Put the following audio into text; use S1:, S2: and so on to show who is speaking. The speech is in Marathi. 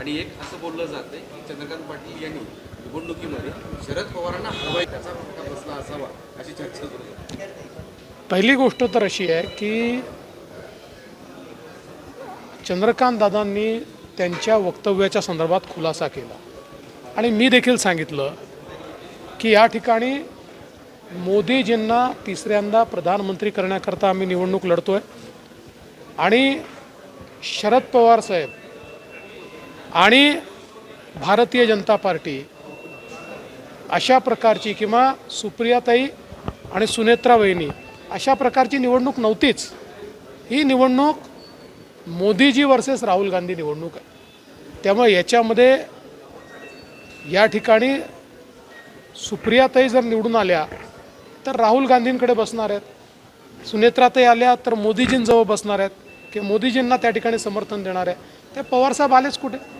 S1: आणि एक असं बोललं जातंय की चंद्रकांत पाटील यांनी निवडणुकीमध्ये शरद पवारांना हवाय त्याचा फटका बसला असावा अशी चर्चा सुरू
S2: पहिली गोष्ट तर अशी आहे की चंद्रकांत दादांनी त्यांच्या वक्तव्याच्या संदर्भात खुलासा केला. आणि मी देखील सांगितलं की या ठिकाणी मोदीजींना तिसऱ्यांदा प्रधानमंत्री करण्याकरता आम्ही निवडणूक लढतो आहे आणि शरद पवार साहेब आणि भारतीय जनता पार्टी अशा प्रकारची किंवा सुप्रियाताई आणि सुनेत्रा वहिनी अशा प्रकारची निवडणूक नव्हतीच. ही निवडणूक मोदीजी वर्सेस राहुल गांधी निवडणूक आहे. त्यामुळे याच्यामध्ये या ठिकाणी सुप्रियाताई जर निवडून आल्या तर राहुल गांधींकडे बसणार आहेत. सुनेत्राताई आल्या तर मोदीजींजवळ बसणार आहेत. की मोदीजींना त्या ठिकाणी समर्थन देणार आहे. ते पवारसाहेब आलेच कुठे?